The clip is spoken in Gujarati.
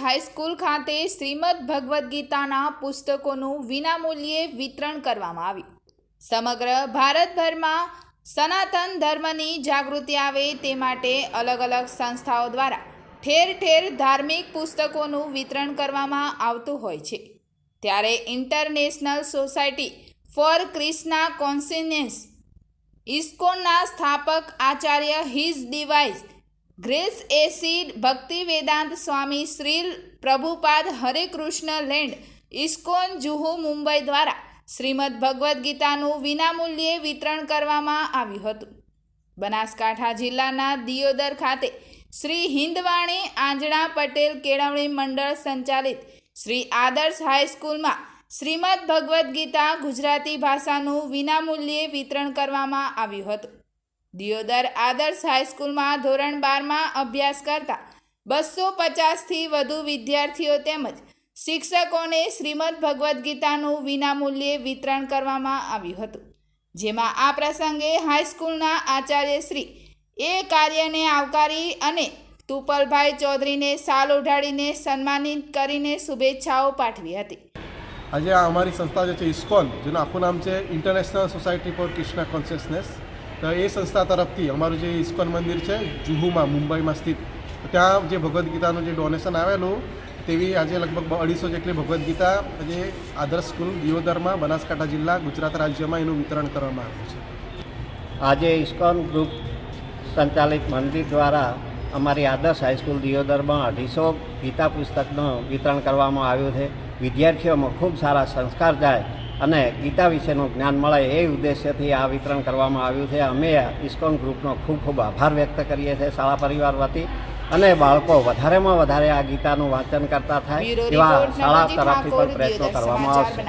હાઈસ્કૂલ ખાતે શ્રીમદ ભગવદ્ ગીતાના પુસ્તકોનું વિનામૂલ્યે વિતરણ કરવામાં આવ્યું. સમગ્ર ભારતભરમાં સનાતન ધર્મની જાગૃતિ આવે તે માટે અલગ અલગ સંસ્થાઓ દ્વારા ઠેર ઠેર ધાર્મિક પુસ્તકોનું વિતરણ કરવામાં આવતું હોય છે. ત્યારે international society for Krishna consciousness, ઇસ્કોનના સ્થાપક આચાર્ય હિઝ ડિવાઇસ ગ્રેસ એસિડ ભક્તિ વેદાંત સ્વામી શ્રી પ્રભુપાદ હરે કૃષ્ણ લેન્ડ, ઇસ્કોન જુહુ મુંબઈ દ્વારા શ્રીમદ ભગવદ્ ગીતાનું વિનામૂલ્યે વિતરણ કરવામાં આવ્યું હતું. બનાસકાંઠા જિલ્લાના દિયોદર ખાતે શ્રી હિન્દવાણી આંજણા પટેલ કેળવણી મંડળ સંચાલિત શ્રી આદર્શ હાઈસ્કૂલમાં શ્રીમદ ભગવદ્ ગીતા ગુજરાતી ભાષાનું વિનામૂલ્યે વિતરણ કરવામાં આવ્યું હતું. દિયોદર આદર્શ હાઈસ્કૂલમાં ધોરણ બારમાં અભ્યાસ કરતા બસો પચાસથી વધુ વિદ્યાર્થીઓ તેમજ શિક્ષકોને શ્રીમદ ભગવદ્ ગીતાનું વિનામૂલ્યે વિતરણ કરવામાં આવ્યું હતું. જેમાં આ પ્રસંગે હાઈસ્કૂલના આચાર્ય શ્રી એ કાર્યને આવકારી અને તુપલભાઈ ચૌધરીને સાલ ઉઢાડીને સન્માનિત કરીને શુભેચ્છાઓ પાઠવી હતી. આજે અમારી સંસ્થા જે છે, ઇસ્કોન, જેનું આખું નામ છે international society for Krishna consciousness તો એ સંસ્થા તરફથી અમારું જે ઇસ્કોન મંદિર છે, જુહુમાં, મુંબઈમાં સ્થિત, ત્યાં જે ભગવદ્ ગીતાનું જે ડોનેશન આવેલું, તેવી આજે લગભગ અઢીસો જેટલી ભગવદ્ ગીતા આજે આદર્શ સ્કૂલ દિયોદરમાં બનાસકાંઠા જિલ્લા ગુજરાત રાજ્યમાં એનું વિતરણ કરવામાં આવ્યું છે. આજે ઇસ્કોન ગ્રુપ સંચાલિત મંદિર દ્વારા અમારી આદર્શ હાઈસ્કૂલ દિયોદરમાં અઢીસો ગીતા પુસ્તકનું વિતરણ કરવામાં આવ્યું છે. વિદ્યાર્થીઓમાં ખૂબ સારા સંસ્કાર જાય અને ગીતા વિશેનું જ્ઞાન મળે એ ઉદ્દેશ્યથી આ વિતરણ કરવામાં આવ્યું છે. અમે ઇસ્કોન ગ્રુપનો ખૂબ ખૂબ આભાર વ્યક્ત કરીએ છીએ શાળા પરિવાર વતી. અને બાળકો વધારેમાં વધારે આ ગીતાનું વાંચન કરતા થાય એવા શાળા તરફથી પણ પ્રયત્નો કરવામાં આવશે.